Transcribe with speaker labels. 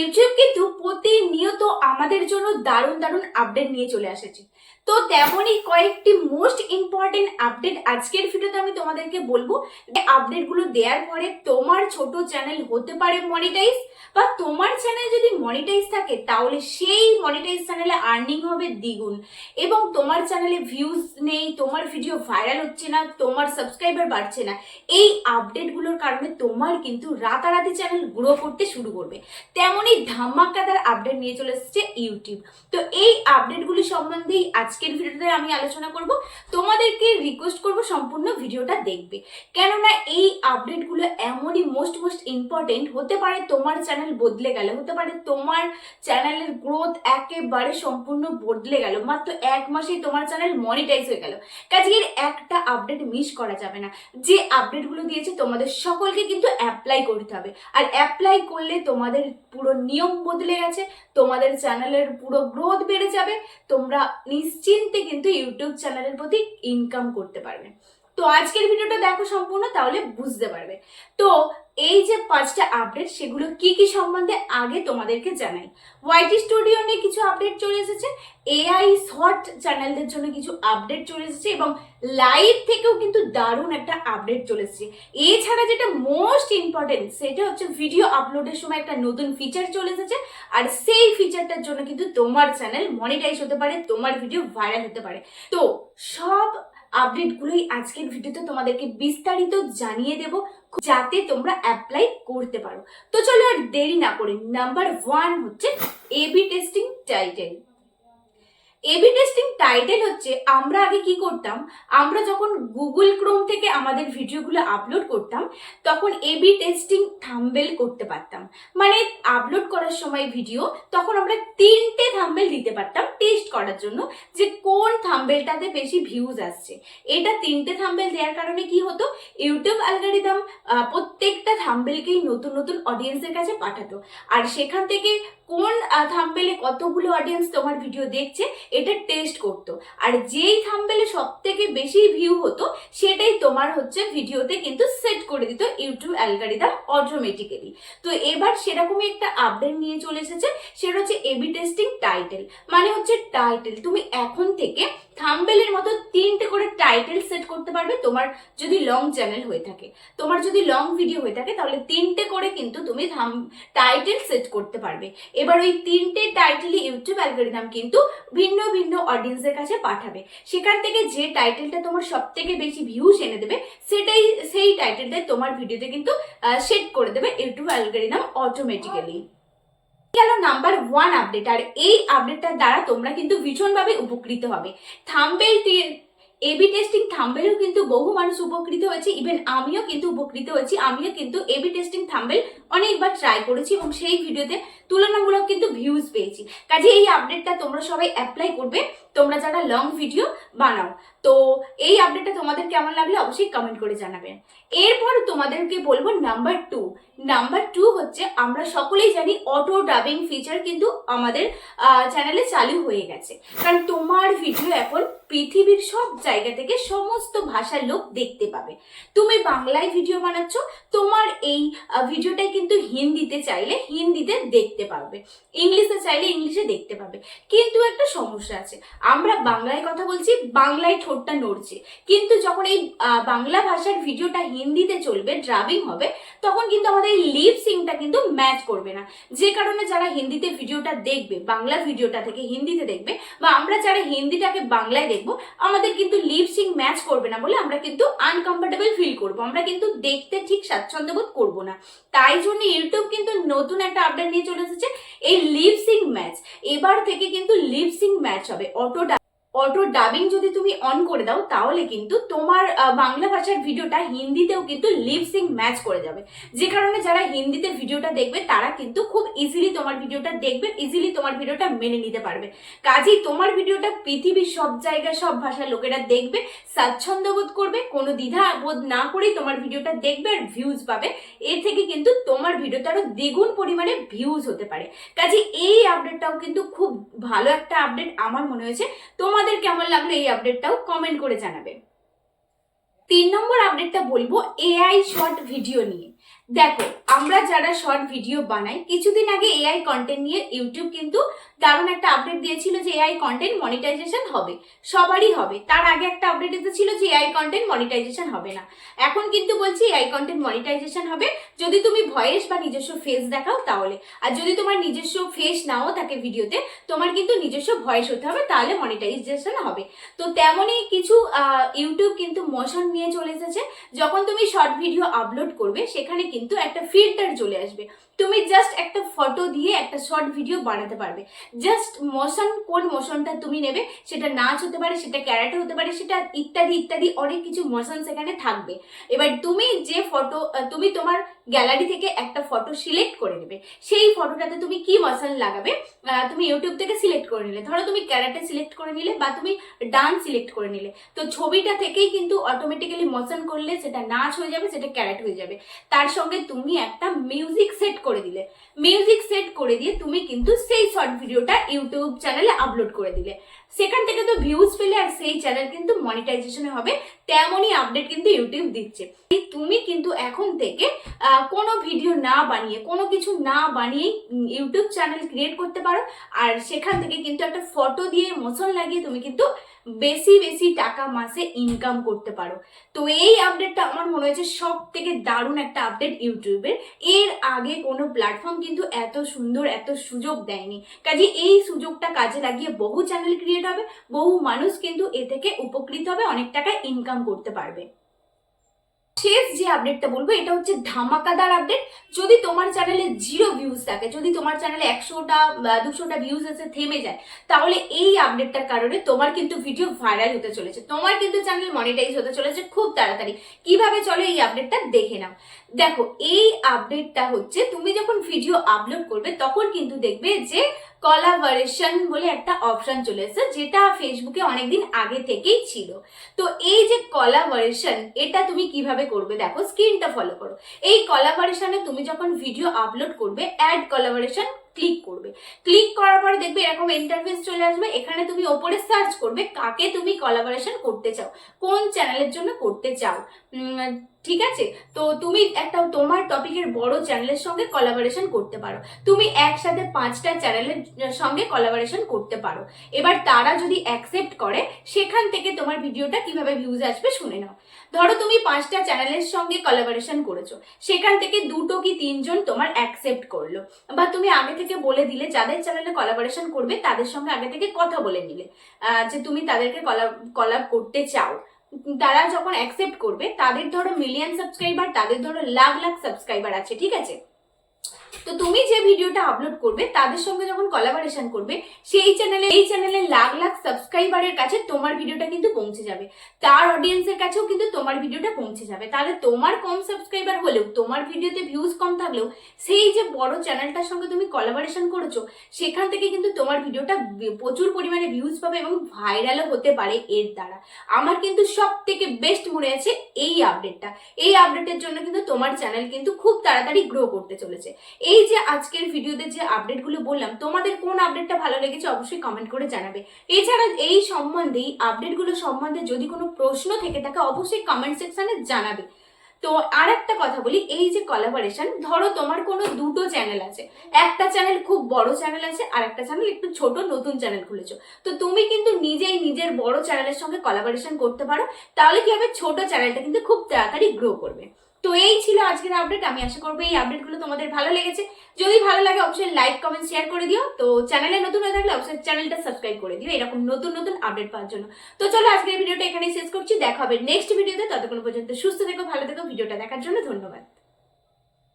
Speaker 1: YouTube কিন্তু প্রতিনিয়ত আমাদের জন্য দারুণ দারুণ আপডেট নিয়ে চলে আসেছে তো তেমনই কয়েকটি মোস্ট ইম্পর্টেন্ট আপডেট আজকের ভিডিওতে আমি তোমাদেরকে বলব। যে আপডেটগুলো দেওয়ার পরে তোমার ছোট চ্যানেল হতে পারে মনিটাইজ বা তোমার চ্যানেল যদি মনিটাইজ থাকে, তাহলে সেই মনিটাইজ চ্যানেলে আর্নিং হবে দ্বিগুণ। এবং তোমার চ্যানেলে ভিউজ নেই, তোমার ভিডিও ভাইরাল হচ্ছে না, তোমার সাবস্ক্রাইবার বাড়ছে না, এই আপডেটগুলোর কারণে তোমার কিন্তু রাতারাতি চ্যানেল গ্রো করতে শুরু করবে। তেমনই ধামাকাদার আপডেট নিয়ে চলে এসেছে ইউটিউব তো এই আপডেটগুলি সম্বন্ধেই আজকের ভিডিওতে আমি আলোচনা করব। তোমাদেরকে রিকোয়েস্ট করব সম্পূর্ণ ভিডিওটা দেখবে। কেননা এই আপডেটগুলো এমনই মোস্ট মোস্ট ইম্পর্টেন্ট হতে পারে তোমার চ্যানেল বদলে গেল, হতে পারে তোমার চ্যানেলের গ্রোথ একেবারে সম্পূর্ণ বদলে গেল, মাত্র এক মাসেই তোমার চ্যানেল মনিটাইজ হয়ে গেল। কাজে এর একটা আপডেট মিস করা যাবে না। যে আপডেটগুলো দিয়েছে তোমাদের সকলকে কিন্তু অ্যাপ্লাই করতে হবে। আর অ্যাপ্লাই করলে তোমাদের পুরো নিয়ম বদলে গেছে, তোমাদের চ্যানেলের পুরো গ্রোথ বেড়ে যাবে, তোমরা নিশ্চিন্তে কিন্তু ইউটিউব চ্যানেলের প্রতি ইনকাম করতে পারবে। তো আজকের ভিডিওটা দেখো সম্পূর্ণ, তাহলে বুঝতে পারবে। তো এই যে পাঁচটা আপডেট সেগুলো কি কি সম্বন্ধে আগে তোমাদেরকে জানাই। ওয়াইটি স্টুডিও নিয়ে কিছু আপডেট চলে এসেছে এআই শর্ট চ্যানেলদের জন্য কিছু আপডেট চলে এসেছে, এবং লাইভ থেকেও কিন্তু দারুণ একটা আপডেট চলে এসেছে। এছাড়া যেটা মোস্ট ইম্পর্টেন্ট সেটা হচ্ছে ভিডিও আপলোডের সময় একটা নতুন ফিচার চলে এসেছে, আর সেই ফিচারটার জন্য কিন্তু তোমার চ্যানেল মনিটাইজ হতে পারে, তোমার ভিডিও ভাইরাল হতে পারে। তো সব আপডেটগুলোই আজকের ভিডিওতে তোমাদেরকে বিস্তারিত জানিয়ে দেব, যাতে তোমরা অ্যাপ্লাই করতে পারো। তো চলো আর দেরি না করে নাম্বার ওয়ান হচ্ছে AB testing title AB testing title হচ্ছে, আমরা আগে কি করতাম? আমরা যখন গুগল ক্রোম থেকে আমাদের ভিডিওগুলো আপলোড করতাম, তখন এবি টেস্টিং থাম্বেল করতে পারতাম। মানে আপলোড করার সময় ভিডিও তখন আমরা তিনটে থাম্বেল দিতে পারতাম টেস্ট করার জন্য যে কোন থাম্বেলটাতে বেশি ভিউজ আসছে। এটা তিনটে থাম্বেল দেওয়ার কারণে কি হতো? ইউটিউব অ্যালগোরিদম প্রত্যেকটা থাম্বেলকেই নতুন নতুন অডিয়েন্সের কাছে পাঠাতো। আর সেখান থেকে কোন থাম্বেলে কতগুলো অডিয়েন্স তোমার ভিডিও দেখছে, এটা টেস্ট করতো। আর যেই থাম্বেলে সব থেকে বেশি ভিউ হতো, সেটাই তোমার হচ্ছে ভিডিওতে কিন্তু সেট করে দিত ইউটিউব অ্যালগারিদাম অটোমেটিক্যালি তো এবার সেরকমই একটা আপডেট নিয়ে চলে এসেছে, সেটা হচ্ছে এবি টেস্টিং টাইটেল মানে হচ্ছে টাইটেল তুমি এখন থেকে থাম্বেলের মতো তিনটে করে টাইটেল সেট করতে পারবে তোমার যদি লং চ্যানেল হয়ে থাকে। তোমার যদি লং ভিডিও হয়ে থাকে, তাহলে তিনটে করে কিন্তু তুমি থাম, টাইটেল সেট করতে পারবে। এবার ওই তিনটে টাইটেলই ইউটিউব অ্যালগোরিদম কিন্তু ভিন্ন ভিন্ন অডিয়েন্সের কাছে পাঠাবে। সেখান থেকে যে টাইটেলটা তোমার সব থেকে বেশি ভিউস এনে দেবে, সেটাই, সেই টাইটেলটাই তোমার ভিডিওতে কিন্তু সেট করে দেবে ইউটিউব অ্যালগোরিদম অটোমেটিক্যালি গেল নাম্বার ওয়ান আপডেট আর এই আপডেটটার দ্বারা তোমরা কিন্তু ভীষণভাবে উপকৃত হবে। থাম্বেল এবি টেস্টিং থাম্বেলও কিন্তু বহু মানুষ উপকৃত হয়েছে ইভেন আমিও কিন্তু উপকৃত হয়েছি, আমিও কিন্তু এবি টেস্টিং থাম্বেল অনেকবার ট্রাই করেছি এবং সেই ভিডিওতে তুলনামূলক কিন্তু ভিউজ পেয়েছি। কাজে এই আপডেটটা তোমরা সবাই অ্যাপ্লাই করবে। তোমরা যারা লং ভিডিও বানাও, তো এই আপডেটটা তোমাদের কেমন লাগলে অবশ্যই কমেন্ট করে জানাবেন এরপর তোমাদেরকে বলব নাম্বার টু নাম্বার টু হচ্ছে, আমরা সকলেই জানি অটো ডাবিং ফিচার কিন্তু আমাদের চ্যানেলে চালু হয়ে গেছে। কারণ তোমার ভিডিও এখন পৃথিবীর সব জায়গা থেকে সমস্ত ভাষার লোক দেখতে পাবে। তুমি বাংলায় ভিডিও বানাচ্ছ, তোমার এই ভিডিওটাই কিন্তু হিন্দিতে চাইলে হিন্দিতে দেখতে পাবে ইংলিশে চাইলে ইংলিশে দেখতে পাবে কিন্তু একটা সমস্যা আছে আমরা বাংলায় কথা বলছি, বাংলায় ঠোঁটটা নড়ছে। কিন্তু যখন এই বাংলা ভাষার ভিডিওটা হিন্দিতে চলবে ড্রাবিং হবে, তখন কিন্তু আমাদের এই লিপ সিংটা কিন্তু ম্যাচ করবে না। যে কারণে যারা হিন্দিতে ভিডিওটা দেখবে, বাংলা ভিডিওটা থেকে হিন্দিতে দেখবে, বা আমরা যারা হিন্দিটাকে বাংলায় দেখব, আমাদের কিন্তু লিপ সিং ম্যাচ করবে না বলে আমরা কিন্তু আনকমফোর্টেবল ফিল করব। আমরা কিন্তু দেখতে ঠিক স্বাচ্ছন্দ্য বোধ করব না। তাই জন্য ইউটিউব কিন্তু নতুন একটা আপডেট নিয়ে চলে এসেছে, এই লিপ সিং ম্যাচ এবার থেকে কিন্তু লিপ সিং ম্যাচ হবে। অটো অটো ডাবিং যদি তুমি অন করে দাও, তাহলে কিন্তু তোমার বাংলা ভাষার ভিডিওটা হিন্দিতেও কিন্তু লিপ সিং ম্যাচ করে যাবে। যে কারণে যারা হিন্দিতে ভিডিওটা দেখবে, তারা কিন্তু খুব ইজিলি তোমার ভিডিওটা দেখবে ইজিলি তোমার ভিডিওটা মেনে নিতে পারবে। কাজেই তোমার ভিডিওটা পৃথিবীর সব জায়গায় সব ভাষার লোকেরা দেখবে, স্বাচ্ছন্দ্য বোধ করবে, কোনো দ্বিধা বোধ না করেই তোমার ভিডিওটা দেখবে আর ভিউজ পাবে। এর থেকে কিন্তু তোমার ভিডিওতে আরও দ্বিগুণ পরিমাণে ভিউজ হতে পারে। কাজে এই আপডেটটাও কিন্তু খুব ভালো একটা আপডেট আমার মনে হয়েছে। তোমাদের কেমন লাগল এই আপডেটটাও কমেন্ট করে জানাবে। তিন নম্বর আপডেটটা বলব এআই শর্ট ভিডিও নিয়ে। দেখো আমরা যারা শর্ট ভিডিও বানাই, কিছুদিন আগে এআই কন্টেন্ট নিয়ে ইউটিউব কিন্তু দারুণ একটা আপডেট দিয়েছিল যে এআই কন্টেন্ট মনিটাইজেশন হবে, সবারই হবে। তার আগে একটা আপডেট এসেছিল যে এআই কন্টেন্ট মনিটাইজেশন হবে না। এখন কিন্তু বলছি এআই কন্টেন্ট মনিটাইজেশন হবে। যদি তুমি ভয়েস বা নিজস্ব ফেস দেখাও তাহলে। আর যদি তোমার নিজস্ব ফেস নাও থাকে ভিডিওতে তোমার কিন্তু নিজস্ব ভয়েস হতে হবে, তাহলে মনিটাইজেশন হবে। তো তেমনই কিছু ইউটিউব কিন্তু মোশন নিয়ে চলে এসেছে। যখন তুমি শর্ট ভিডিও আপলোড করবে, সেখানে কিন্তু একটা ফিল্টার চলে আসবে। তুমি জাস্ট একটা ফটো দিয়ে একটা শর্ট ভিডিও বানাতে পারবে। জাস্ট মোশন কোন মোশনটা তুমি নেবে সেটা নাচ হতে পারে, সেটা ক্যারাটে হতে পারে, সেটা ইত্যাদি ইত্যাদি অনেক কিছু মোশন সেখানে থাকবে। এবার তুমি যে ফটো তুমি তোমার গ্যালারি থেকে একটা ফটো সিলেক্ট করে নেবে। সেই ফটোটাতে তুমি কি মোশন লাগাবে? তুমি ইউটিউব থেকে সিলেক্ট করে নিলে। ধরো তুমি ক্যারাটে সিলেক্ট করে নিলে বা তুমি ডান্স সিলেক্ট করে নিলে। তো ছবিটা থেকেই কিন্তু অটোমেটিক্যালি মোশন করলে সেটা নাচ হয়ে যাবে, সেটা ক্যারেট হয়ে যাবে। তার সঙ্গে তুমি একটা মিউজিক সেট করে দিলে। মিউজিক সেট করে দিয়ে তুমি কিন্তু সেই শর্ট ভিডিওটা ইউটিউব চ্যানেলে আপলোড করে দিলে। সেখান থেকে তো ভিউজ পেলে আর সেই চ্যানেল কিন্তু মনিটাইজেশনে হবে, তেমনই আপডেট কিন্তু ইউটিউব দিচ্ছে। তুমি কিন্তু এখন থেকে কোনো ভিডিও না বানিয়ে, কোনো কিছু না বানিয়ে ইউটিউব চ্যানেল ক্রিয়েট করতে পারো। আর সেখান থেকে কিন্তু একটা ফটো দিয়ে মোশন লাগিয়ে তুমি কিন্তু বেশি বেশি টাকা মাসে ইনকাম করতে পারো। তো এই আপডেটটা আমার মনে হয়েছে সব থেকে দারুণ একটা আপডেট ইউটিউবের এর। আগে কোনো প্ল্যাটফর্ম কিন্তু এত সুন্দর, এত সুযোগ দেয়নি। কাজে এই সুযোগটা কাজে লাগিয়ে বহু চ্যানেল ক্রিয়েট হবে, বহু মানুষ কিন্তু এ থেকে উপকৃত হবে, অনেক টাকা ইনকাম করতে পারবে। শেষ যে আপডেটটা বলব, এটা হচ্ছে ধামাকাদার আপডেট যদি তোমার চ্যানেলে জিরো ভিউজ থাকে, যদি তোমার চ্যানেলে একশোটা দুশোটা ভিউজ এসে থেমে যায়, তাহলে এই আপডেটটার কারণে তোমার কিন্তু ভিডিও ভাইরাল হতে চলেছে। তোমার কিন্তু চ্যানেল মনিটাইজ হতে চলেছে খুব তাড়াতাড়ি। কীভাবে চলে এই আপডেটটা দেখে নাও। দেখো, এই আপডেটটা হচ্ছে, তুমি যখন ভিডিও আপলোড করবে, তখন কিন্তু দেখবে যে কলাভারেশন বলে একটা অপশন চলে এসেছে, যেটা ফেসবুকে অনেকদিন আগে থেকেই ছিল। তো এই যে কলাভারেশন এটা তুমি কীভাবে করবে দেখো স্ক্রিনটা ফলো করো। এই কলাভারেশনে তুমি যখন ভিডিও আপলোড করবে অ্যাড কলাভারেশন ক্লিক করবে। ক্লিক করার পরে দেখবে এরকম ইন্টারফেস চলে আসবে। এখানে তুমি ওপরে সার্চ করবে কাকে তুমি কলাবোরেশন করতে চাও, কোন চ্যানেলের জন্য করতে চাও। ঠিক আছে? তো তুমি একটা তোমার টপিকের বড় চ্যানেলের সঙ্গে কলাবোরেশন করতে পারো। তুমি একসাথে পাঁচটা চ্যানেলের সঙ্গে কলাবোরেশন করতে পারো। এবার তারা যদি অ্যাকসেপ্ট করে, সেখান থেকে তোমার ভিডিওটা কীভাবে ভিউজ আসবে শুনে নাও। ধরো তুমি পাঁচটা চ্যানেলের সঙ্গে কলাবোরেশন করেছ, সেখান থেকে দুটো কি তিনজন তোমার অ্যাকসেপ্ট করল? বা তুমি আগে থেকে বলে দিলে যাদের চ্যানেলে কলাবোরেশন করবে, তাদের সঙ্গে আগে থেকে কথা বলে নিলে। যে তুমি তাদেরকে কলাব কলাব করতে চাও, তারা যখন অ্যাকসেপ্ট করবে, তাদের ধরো মিলিয়ন সাবস্ক্রাইবার তাদের ধরো লাখ লাখ সাবস্ক্রাইবার আছে, ঠিক আছে? তো তুমি যে ভিডিওটা আপলোড করবে, তাদের সঙ্গে যখন কলাবোরেশন করবে, সেই চ্যানেলে এই চ্যানেলে লাখ লাখ সাবস্ক্রাইবারের কাছে তোমার ভিডিওটা কিন্তু পৌঁছে যাবে। তার অডিয়েন্সের কাছেও কিন্তু তোমার ভিডিওটা পৌঁছে যাবে। তাহলে তোমার কম সাবস্ক্রাইবার হলেও, তোমার ভিডিওতে ভিউজ কম থাকলেও, সেই যে বড় চ্যানেলটার সঙ্গে তুমি কলাবোরেশন করেছ, সেখান থেকে কিন্তু তোমার ভিডিওটা প্রচুর পরিমাণে ভিউজ পাবে এবং ভাইরালও হতে পারে এর দ্বারা। আমার কিন্তু সব থেকে বেস্ট মনে আছে এই আপডেটটা এই আপডেটের জন্য কিন্তু তোমার চ্যানেল কিন্তু খুব তাড়াতাড়ি গ্রো করতে চলেছে। এই যে আজকের ভিডিওতে যে আপডেটগুলো বললাম, তোমাদের কোন আপডেটটা ভালো লেগেছে অবশ্যই কমেন্ট করে জানাবে। এছাড়া এই সম্বন্ধে আপডেটগুলো সম্বন্ধে যদি কোনো প্রশ্ন থেকে থাকে, অবশ্যই কমেন্ট সেকশনে জানাবে। তো আর একটা কথা বলি, এই যে কলাবোরেশন ধরো তোমার কোনো দুটো চ্যানেল আছে। একটা চ্যানেল খুব বড় চ্যানেল আছে, আর একটা চ্যানেল একটু ছোট নতুন চ্যানেল খুলেছো। তো তুমি কিন্তু নিজেই নিজের বড় চ্যানেলের সঙ্গে কলাবোরেশন করতে পারো, তাহলে কি হবে? ছোট চ্যানেলটা কিন্তু খুব তাড়াতাড়ি গ্রো করবে। তো এই ছিল আজকের আপডেট আমি আশা করব এই আপডেটগুলো তোমাদের ভালো লেগেছে। যদি ভালো লাগে, অবশ্যই লাইক কমেন্ট শেয়ার করে দিও। তো চ্যানেলে নতুন হয়ে থাকলে অবশ্যই চ্যানেলটা সাবস্ক্রাইব করে দিও এরকম নতুন নতুন আপডেট পাওয়ার জন্য। তো চলো আজকের ভিডিওটা এখানেই শেষ করছি। দেখা হবে নেক্সট ভিডিওতে ততক্ষণ পর্যন্ত সুস্থ থেকো, ভালো থেকো। ভিডিওটা দেখার জন্য ধন্যবাদ।